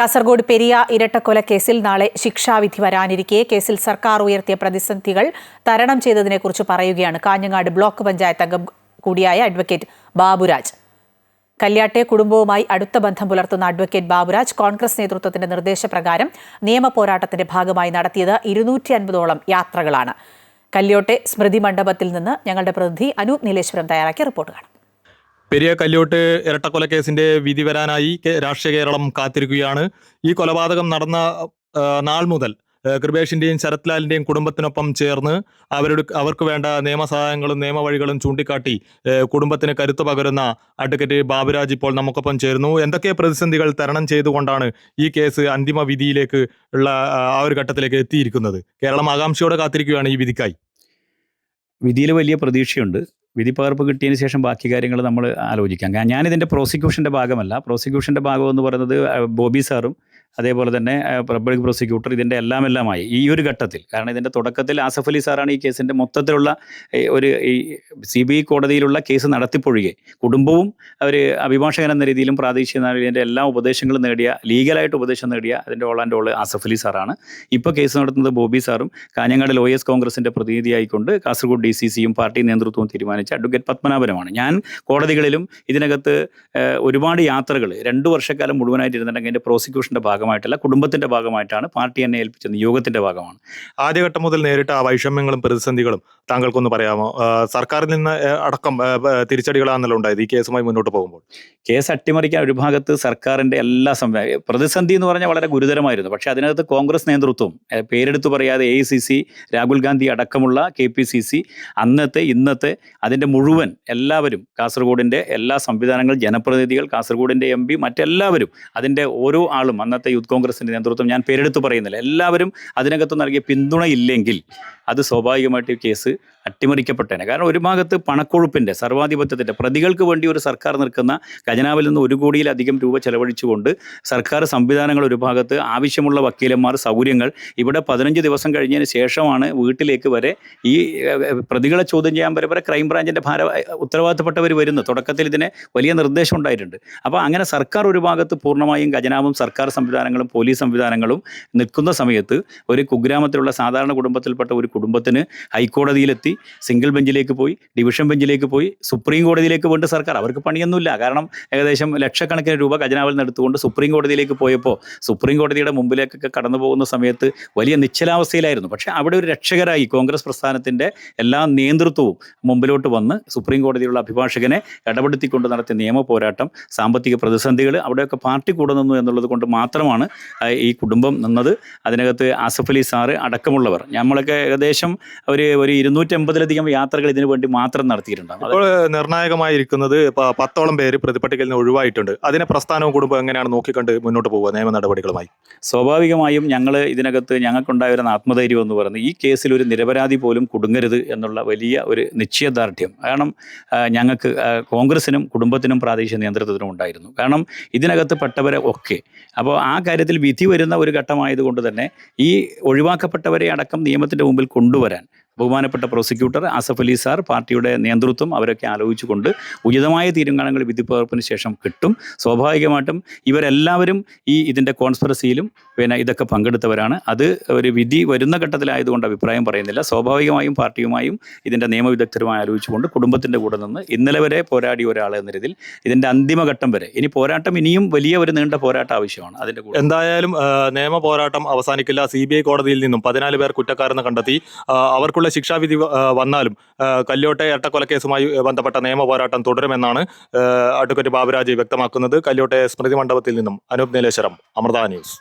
കാസർഗോഡ് പെരിയ ഇരട്ടക്കൊലക്കേസിൽ നാളെ ശിക്ഷാവിധി വരാനിരിക്കെ. കേസിൽ സർക്കാർ ഉയർത്തിയ പ്രതിസന്ധികൾ തരണം ചെയ്തതിനെക്കുറിച്ച് പറയുകയാണ് കാഞ്ഞങ്ങാട് ബ്ലോക്ക് പഞ്ചായത്ത് അംഗം കൂടിയായ അഡ്വക്കേറ്റ് ബാബുരാജ്. കല്യാട്ടെ കുടുംബവുമായി അടുത്ത ബന്ധം പുലർത്തുന്ന അഡ്വക്കേറ്റ് ബാബുരാജ് കോൺഗ്രസ് നേതൃത്വത്തിന്റെ നിർദ്ദേശപ്രകാരം നിയമ പോരാട്ടത്തിന്റെ ഭാഗമായി നടത്തിയത് ഇരുന്നൂറ്റി അൻപതോളം യാത്രകളാണ്. കല്യോട്ടെ സ്മൃതി മണ്ഡപത്തിൽ നിന്ന് ഞങ്ങളുടെ പ്രതിനിധി അനൂപ് നീലേശ്വരം തയ്യാറാക്കിയ റിപ്പോർട്ട് കാണാം പെരിയ കല്യോട്ട് ഇരട്ടക്കൊലക്കേസിന്റെ വിധി വരാനായി രാഷ്ട്രീയ കേരളം കാത്തിരിക്കുകയാണ്. ഈ കൊലപാതകം നടന്ന നാൾ മുതൽ കൃപേഷിന്റെയും ശരത്ലാലിന്റെയും കുടുംബത്തിനൊപ്പം ചേർന്ന് അവരുടെ അവർക്ക് വേണ്ട നിയമസഹായങ്ങളും നിയമവഴികളും ചൂണ്ടിക്കാട്ടി കുടുംബത്തിന് കരുത്തു പകരുന്ന അഡ്വക്കേറ്റ് ബാബുരാജ് ഇപ്പോൾ നമുക്കൊപ്പം ചേരുന്നു. എന്തൊക്കെ പ്രതിസന്ധികൾ തരണം ചെയ്തുകൊണ്ടാണ് ഈ കേസ് അന്തിമ വിധിയിലേക്ക് ഉള്ള ആ ഒരു ഘട്ടത്തിലേക്ക് എത്തിയിരിക്കുന്നത്? കേരളം ആകാംക്ഷയോടെ കാത്തിരിക്കുകയാണ് ഈ വിധിക്കായി. വിധിയിൽ വലിയ പ്രതീക്ഷയുണ്ട്. വിധി പകർപ്പ് കിട്ടിയതിന് ശേഷം ബാക്കി കാര്യങ്ങൾ നമ്മൾ ആലോചിക്കാം. ഞാനിതിന്റെ പ്രോസിക്യൂഷന്റെ ഭാഗമല്ല. പ്രോസിക്യൂഷന്റെ ഭാഗമെന്ന് പറയുന്നത് ബോബി സാറും അതേപോലെ തന്നെ പബ്ലിക് പ്രോസിക്യൂട്ടർ ഇതിന്റെ എല്ലാം എല്ലാമായി ഈ ഒരു ഘട്ടത്തിൽ കാരണം ഇതിന്റെ തുടക്കത്തിൽ ആസഫ് അലി സാറാണ് ഈ കേസിന്റെ മൊത്തത്തിലുള്ള ഒരു ഈ സി ബി ഐ കോടതിയിലുള്ള കേസ് നടത്തിപ്പൊഴികെ കുടുംബവും അവർ അഭിഭാഷകൻ എന്ന രീതിയിലും പ്രാദേശിക ഇതിന്റെ എല്ലാ ഉപദേശങ്ങളും നേടിയ ലീഗലായിട്ട് ഉപദേശം നേടിയ അതിന്റെ all and all Asaf Ali സാറാണ്. ഇപ്പോൾ കേസ് നടത്തുന്നത് ബോബി സാറും കാഞ്ഞങ്ങാട് ലോയേഴ്സ് കോൺഗ്രസിന്റെ പ്രതിനിധിയായിക്കൊണ്ട് കാസർഗോഡ് ഡി സി സിയും പാർട്ടി നേതൃത്വവും തീരുമാനിച്ച അഡ്വക്കേറ്റ് പത്മനാഭനുമാണ്. ഞാൻ കോടതികളിലും ഇതിനകത്ത് ഒരുപാട് യാത്രകൾ രണ്ടു വർഷക്കാലം മുഴുവനായിട്ട് ഇരുന്നിട്ടുണ്ടെങ്കിൽ അതിന്റെ പ്രോസിക്യൂഷന്റെ ഭാഗമായിട്ടല്ല കുടുംബത്തിന്റെ ഭാഗമായിട്ടാണ് പാർട്ടി എന്നെ ഏൽപ്പിച്ച നിയോഗത്തിന്റെ ഭാഗമാണ്. ആദ്യഘട്ടം മുതൽ നേരിട്ട ആ വൈഷമ്യങ്ങളും പ്രതിസന്ധികളും താങ്കൾക്കൊന്ന് പറയാമോ? സർക്കാരിൽ നിന്ന് അടക്കം തിരിച്ചടികളാണല്ലോ ഉണ്ടായത് ഈ കേസുമായി മുന്നോട്ട് പോകുമ്പോൾ. കേസ് അട്ടിമറിക്കാൻ ഒരു ഭാഗത്ത് സർക്കാരിന്റെ എല്ലാ സംവിധാനം പ്രതിസന്ധി എന്ന് പറഞ്ഞാൽ വളരെ ഗുരുതരമായിരുന്നു. പക്ഷേ അതിനകത്ത് കോൺഗ്രസ് നേതൃത്വം പേരെടുത്തു പറയാതെ A I C C Rahul Gandhi അടക്കമുള്ള കെ പി സി സി അന്നത്തെ ഇന്നത്തെ അതിന്റെ മുഴുവൻ എല്ലാവരും കാസർഗോഡിന്റെ എല്ലാ സംവിധാനങ്ങളും ജനപ്രതിനിധികൾ കാസർഗോഡിന്റെ എം പി മറ്റെല്ലാവരും അതിന്റെ ഓരോ ആളും അന്നത്തെ യൂത്ത് കോൺഗ്രസിന്റെ നേതൃത്വം ഞാൻ പേരെടുത്ത് പറയുന്നില്ല. എല്ലാവരും അതിനകത്ത് നൽകിയ പിന്തുണയില്ലെങ്കിൽ അത് സ്വാഭാവികമായിട്ട് കേസ് അട്ടിമറിക്കപ്പെട്ടേനെ. കാരണം ഒരു ഭാഗത്ത് പണക്കൊഴുപ്പിന്റെ സർവാധിപത്യത്തിന്റെ പ്രതികൾക്ക് വേണ്ടി ഒരു സർക്കാർ നിൽക്കുന്ന ഖജനാവിൽ നിന്ന് ഒരു കോടിയിലധികം രൂപ ചെലവഴിച്ചുകൊണ്ട് സർക്കാർ സംവിധാനങ്ങൾ ഒരു ഭാഗത്ത് ആവശ്യമുള്ള വക്കീലന്മാർ സൗകര്യങ്ങൾ ഇവിടെ പതിനഞ്ച് ദിവസം കഴിഞ്ഞതിന് ശേഷമാണ് വീട്ടിലേക്ക് വരെ ഈ പ്രതികളെ ചോദ്യം ചെയ്യാൻ വരെ വരെ ക്രൈംബ്രാഞ്ചിന്റെ ഭാര ഉത്തരവാദിത്തപ്പെട്ടവർ വരുന്നു. തുടക്കത്തിൽ ഇതിന് വലിയ നിർദ്ദേശം ഉണ്ടായിട്ടുണ്ട്. അപ്പോൾ അങ്ങനെ സർക്കാർ ഒരു ഭാഗത്ത് പൂർണമായും ഖജനാവും സർക്കാർ സംവിധാനങ്ങളും പോലീസ് സംവിധാനങ്ങളും നിൽക്കുന്ന സമയത്ത് ഒരു കുഗ്രാമത്തിലുള്ള സാധാരണ കുടുംബത്തിൽപ്പെട്ട ഒരു കുടുംബത്തിന് ഹൈക്കോടതിയിലെത്തി സിംഗിൾ ബെഞ്ചിലേക്ക് പോയി ഡിവിഷൻ ബെഞ്ചിലേക്ക് പോയി സുപ്രീം കോടതിയിലേക്ക് വേണ്ട സർക്കാർ. അവർക്ക് പണിയൊന്നുമില്ല. കാരണം ഏകദേശം ലക്ഷക്കണക്കിന് രൂപ ഖജനാവിൽ നിന്ന് എടുത്തുകൊണ്ട് സുപ്രീം കോടതിയിലേക്ക് പോയപ്പോൾ സുപ്രീം കോടതിയുടെ മുമ്പിലേക്കൊക്കെ കടന്നു പോകുന്ന സമയത്ത് വലിയ നിശ്ചലാവസ്ഥയിലായിരുന്നു. പക്ഷേ അവിടെ ഒരു രക്ഷകരായി കോൺഗ്രസ് പ്രസ്ഥാനത്തിന്റെ എല്ലാ നേതൃത്വവും മുമ്പിലോട്ട് വന്ന് സുപ്രീം കോടതിയിലുള്ള അഭിഭാഷകനെ ഇടപെടുത്തിക്കൊണ്ട് നടത്തിയ നിയമ പോരാട്ടം സാമ്പത്തിക പ്രതിസന്ധികൾ അവിടെയൊക്കെ പാർട്ടി കൂടെ നിന്നു എന്നുള്ളത് കൊണ്ട് മാത്രമാണ് ഈ കുടുംബം നിന്നത്. അതിനകത്ത് ആസഫ് അലി സാറ് അടക്കമുള്ളവർ. നമ്മളൊക്കെ ഏകദേശം ഒരു ഒരു ഇരുന്നൂറ്റമ്പതിലധികം യാത്രകൾ ഇതിനു വേണ്ടി മാത്രം നടത്തിയിട്ടുണ്ട് അപ്പോൾ നിർണായകമായിരിക്കുന്നത് പത്തോളം പേര് പ്രതിപട്ടികയിൽ നിന്ന് ഒഴിവായിട്ടുണ്ട്. അതിനെ പ്രസ്ഥാനവും കുടുംബം എങ്ങനെയാണ് നോക്കിക്കണ്ട് മുന്നോട്ട് പോകുക നിയമ നടപടികളുമായി? സ്വാഭാവികമായും ഞങ്ങൾ ഇതിനകത്ത് ഞങ്ങൾക്കുണ്ടായ ഒരു ആത്മധൈര്യം എന്ന് പറയുന്നത് ഈ കേസിൽ ഒരു നിരപരാധി പോലും കുടുങ്ങരുത് എന്നുള്ള വലിയ ഒരു നിശ്ചയദാർഢ്യം. കാരണം ഞങ്ങൾക്ക് കോൺഗ്രസിനും കുടുംബത്തിനും പ്രാദേശിക നിയന്ത്രണത്തിനും ഉണ്ടായിരുന്നു. കാരണം ഇതിനകത്ത് പെട്ടവരെ ഒക്കെ. അപ്പോൾ ആ കാര്യത്തിൽ വിധി വരുന്ന ഒരു ഘട്ടമായതുകൊണ്ട് തന്നെ ഈ ഒഴിവാക്കപ്പെട്ടവരെ അടക്കം നിയമത്തിന്റെ മുമ്പിൽ കൊണ്ടുവരാൻ ബഹുമാനപ്പെട്ട പ്രോസിക്യൂട്ടർ ആസഫ് അലി സാർ പാർട്ടിയുടെ നേതൃത്വം അവരൊക്കെ ആലോചിച്ചുകൊണ്ട് ഉചിതമായ തീരുമാനങ്ങൾ വിധി പകർപ്പിന് ശേഷം കിട്ടും. സ്വാഭാവികമായിട്ടും ഇവരെല്ലാവരും ഈ ഇതിന്റെ കോൺസ്പെറസിയിലും പിന്നെ ഇതൊക്കെ പങ്കെടുത്തവരാണ്. അത് ഒരു വിധി വരുന്ന ഘട്ടത്തിലായതുകൊണ്ട് അഭിപ്രായം പറയുന്നില്ല. സ്വാഭാവികമായും പാർട്ടിയുമായും ഇതിന്റെ നിയമവിദഗ്ധരുമായി ആലോചിച്ചുകൊണ്ട് കുടുംബത്തിന്റെ കൂടെ നിന്ന് ഇന്നലെ വരെ പോരാടിയ ഒരാൾ എന്ന രീതിയിൽ ഇതിന്റെ അന്തിമഘട്ടം വരെ. ഇനി പോരാട്ടം ഇനിയും വലിയ ഒരു നീണ്ട പോരാട്ടം ആവശ്യമാണ്. അതിന്റെ കൂടെ എന്തായാലും നിയമ പോരാട്ടം അവസാനിക്കില്ല. സി കോടതിയിൽ നിന്നും പതിനാല് പേർ കുറ്റക്കാരെന്ന് കണ്ടെത്തി. ആ, ഇന്ന് ശിക്ഷാവിധി വന്നാലും കല്യോട്ടെ ഇരട്ടക്കൊലക്കേസുമായി ബന്ധപ്പെട്ട നിയമ പോരാട്ടം തുടരുമെന്നാണ് അടുക്കറ്റ് ബാബുരാജ് വ്യക്തമാക്കുന്നത്. കല്യോട്ടെ സ്മൃതി മണ്ഡപത്തിൽ നിന്നും അനൂപ് നീലേശ്വരം അമൃത ന്യൂസ്.